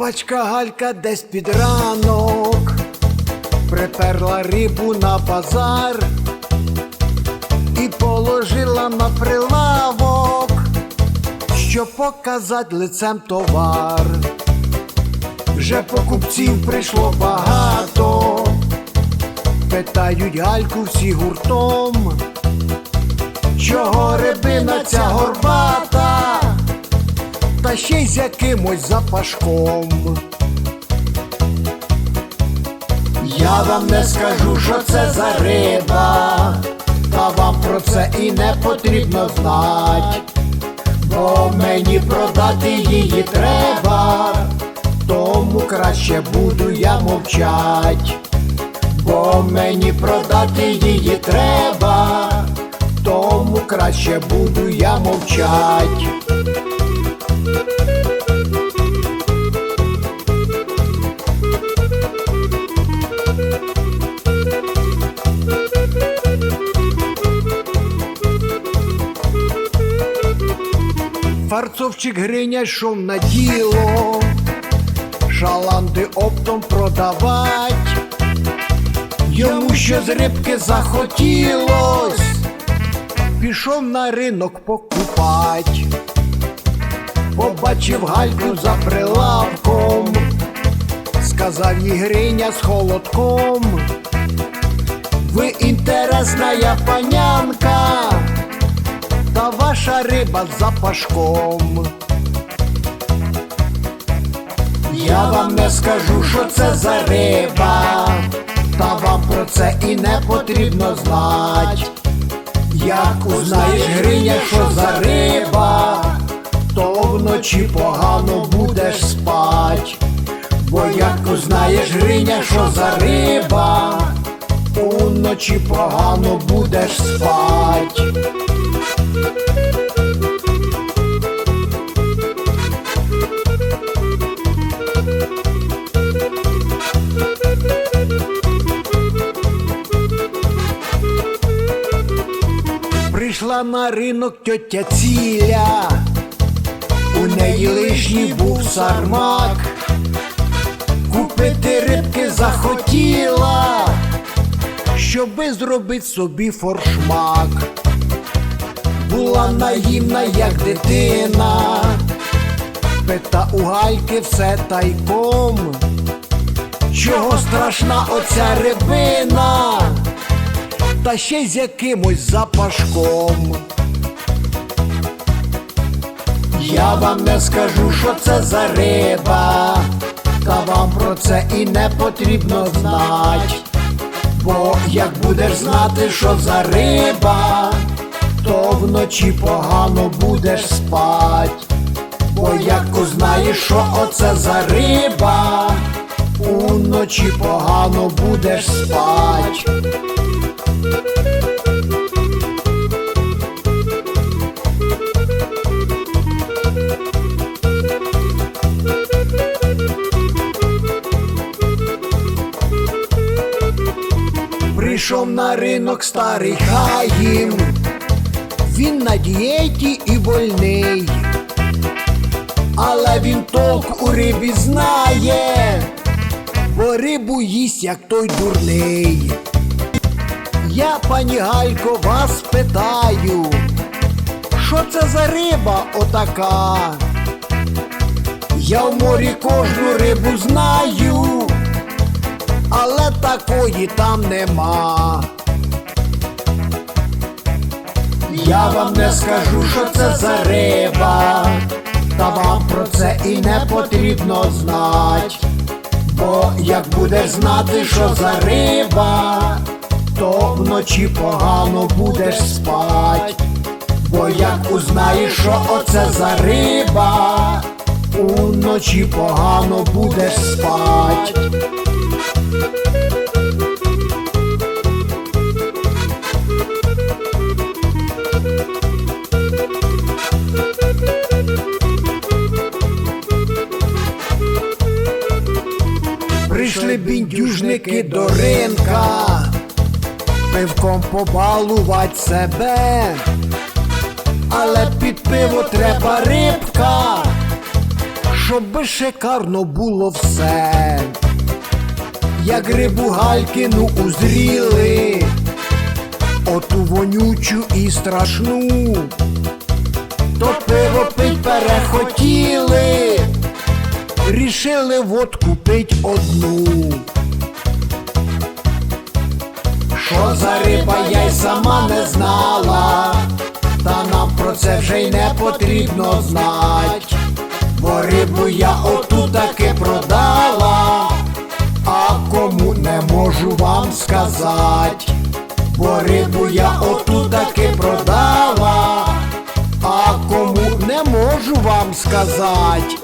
Рибачка Галька десь під ранок приперла рибу на базар щоб показати лицем товар. Вже покупців прийшло багато, питають Гальку всі гуртом, чого рибина ця горбата, та ще й з якимось запашком. Я вам не скажу, що це за риба, та вам про це і не потрібно знать, бо мені продати її треба, тому краще буду я мовчать, бо мені продати її треба, тому краще буду я мовчать. Фарцовчик Гриня йшов на діло, шаланди оптом продавать, йому що з рибки захотілось, пішов на ринок покупать, побачив гальку за прилавком, сказав їй Гриня з холодком. Ви інтересна панянка та ваша риба з запашком. Я вам не скажу, що це за риба, та вам про це і не потрібно знать. Як узнаєш Гриня, що за риба, то вночі погано будеш спать. Бо як узнаєш Гриня, що за риба, уночі погано будеш спать. Прийшла на ринок тьотя ціля, у неї лишній був сармак, купити рибки захотіла, щоби зробити собі форшмак. Була наївна, як дитина, пита у гальки все тайком. Чого страшна оця рибина? Та ще й з якимось запашком. Я вам не скажу, що це за риба, та вам про це і не потрібно знать. Бо як будеш знати, що за риба, то вночі погано будеш спать. Бо як узнаєш, що оце за риба, уночі погано будеш спать. Прийшов на ринок старий хаїм, він на дієті і вольний, але він толк у рибі знає, бо рибу їсть, як той дурний. Я, пані Галько, вас питаю, що це за риба отака? Я в морі кожну рибу знаю, але такої там нема. Я вам не скажу, що це за риба, та вам про це і не потрібно знать. Бо як будеш знати, що за риба, то вночі погано будеш спать. Бо як узнаєш, що оце за риба, уночі погано будеш спать. Прийшли біндюжники до ринка, пивком побалувати себе, але під пиво треба рибка, щоб шикарно було все. Як рибу галькину узріли, оту вонючу і страшну, то пиво пить перехотіли, рішили водку пить одну. Що за риба, я й сама не знала, та нам про це вже й не потрібно знать, бо рибу я оту таки продала, а кому не можу вам сказать, бо рибу я оту таки продала, а кому не можу вам сказать.